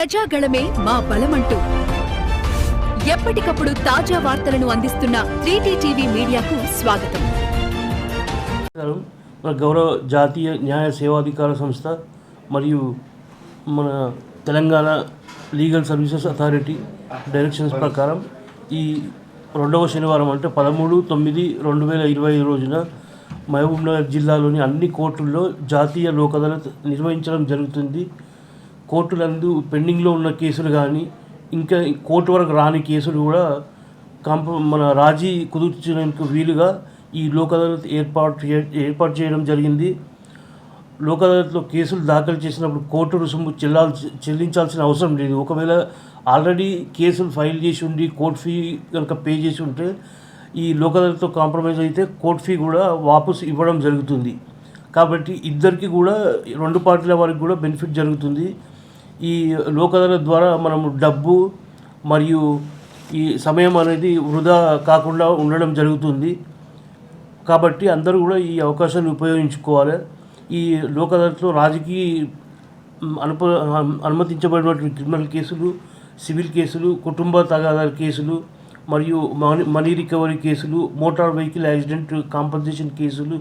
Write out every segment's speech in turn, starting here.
ప్రజాగళమే మా బలమంటూ. ఎప్పటికప్పుడు తాజా వార్తలను అందిస్తున్న త్రీటీ టీవీ మీడియాకు స్వాగతం. మన గౌరవ జాతీయ న్యాయ సేవాధికార సంస్థ మరియు మన Telangana legal services authority directions ప్రకారం ఈ రెండవ శనివారం అంటే పదమూడు తొమ్మిది రెండు వేల ఇరవై ఐదు రోజున మహబూబ్నగర్ జిల్లాలోని అన్ని కోర్టుల్లో జాతీయ లోక్ నిర్వహించడం జరుగుతుంది. కోర్టులందు పెండింగ్లో ఉన్న కేసులు కానీ ఇంకా కోర్టు వరకు రాని కేసులు కూడా కంప మన రాజీ కుదుర్చడానికి వీలుగా ఈ లోక్ అదాలత్ ఏర్పాటు ఏర్పాటు చేయడం జరిగింది. లోక్ అదాలత్లో కేసులు దాఖలు చేసినప్పుడు కోర్టు రుసుము చెల్లాల్సి చెల్లించాల్సిన అవసరం లేదు. ఒకవేళ ఆల్రెడీ కేసులు ఫైల్ చేసి ఉండి కోర్ట్ ఫీ కనుక పే చేసి ఉంటే ఈ లోక్ అదాలత్తో కాంప్రమైజ్ అయితే కోర్ట్ ఫీ కూడా వాపసు ఇవ్వడం జరుగుతుంది. కాబట్టి ఇద్దరికి కూడా రెండు పార్టీల వారికి కూడా బెనిఫిట్ జరుగుతుంది. ఈ లోక్ అదాలత్ ద్వారా మనము డబ్బు మరియు ఈ సమయం అనేది వృధా కాకుండా ఉండడం జరుగుతుంది. కాబట్టి అందరూ కూడా ఈ అవకాశాన్ని ఉపయోగించుకోవాలి. ఈ లోక్ అదాలత్లో రాజకీయ అనుప అనుమతించబడినటువంటి క్రిమినల్ కేసులు సివిల్ కేసులు కుటుంబ తగాదాల కేసులు మరియు మనీ రికవరీ కేసులు మోటార్ వెహికల్ యాక్సిడెంట్ కాంపన్సేషన్ కేసులు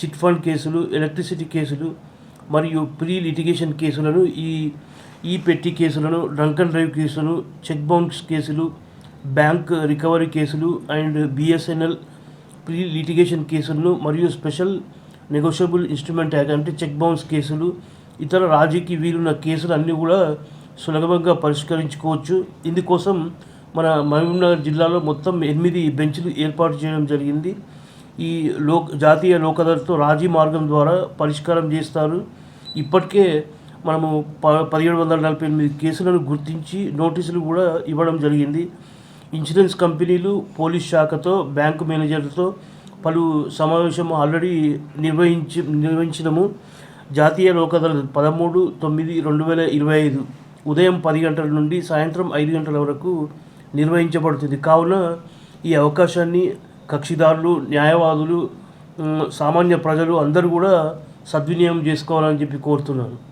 చిట్ ఫండ్ కేసులు ఎలక్ట్రిసిటీ కేసులు మరియు ప్రీ లిటిగేషన్ కేసులను ఈ ఈ పెట్టి కేసులను డ్రంక్ అండ్ డ్రైవ్ కేసులు చెక్ బౌన్స్ కేసులు బ్యాంక్ రికవరీ కేసులు అండ్ బిఎస్ఎన్ఎల్ ప్రీ లిటిగేషన్ కేసులను మరియు స్పెషల్ నెగోషియబుల్ ఇన్స్ట్రుమెంట్ యాక్ట్ అంటే చెక్ బౌన్స్ కేసులు ఇతర రాజీకి వీలున్న కేసులు అన్నీ కూడా సులభంగా పరిష్కరించుకోవచ్చు. ఇందుకోసం మన మహబూబ్నగర్ జిల్లాలో మొత్తం ఎనిమిది బెంచ్లు ఏర్పాటు చేయడం జరిగింది. ఈ లోక్ జాతీయ లోక్ అదాలత్తో రాజీ మార్గం ద్వారా పరిష్కారం చేస్తారు. ఇప్పటికే మనము ప పదిహేడు వందల నలభై ఎనిమిది కేసులను గుర్తించి నోటీసులు కూడా ఇవ్వడం జరిగింది. ఇన్సూరెన్స్ కంపెనీలు పోలీస్ శాఖతో బ్యాంకు మేనేజర్లతో పలు సమావేశం ఆల్రెడీ నిర్వహించి నిర్వహించినము. జాతీయ లోక్ పదమూడు తొమ్మిది రెండు వేల ఇరవై ఐదు ఉదయం పది గంటల నుండి సాయంత్రం ఐదు గంటల వరకు నిర్వహించబడుతుంది. కావున ఈ అవకాశాన్ని కక్షిదారులు న్యాయవాదులు సామాన్య ప్రజలు అందరూ కూడా సద్వినియోగం చేసుకోవాలని చెప్పి కోరుతున్నాను.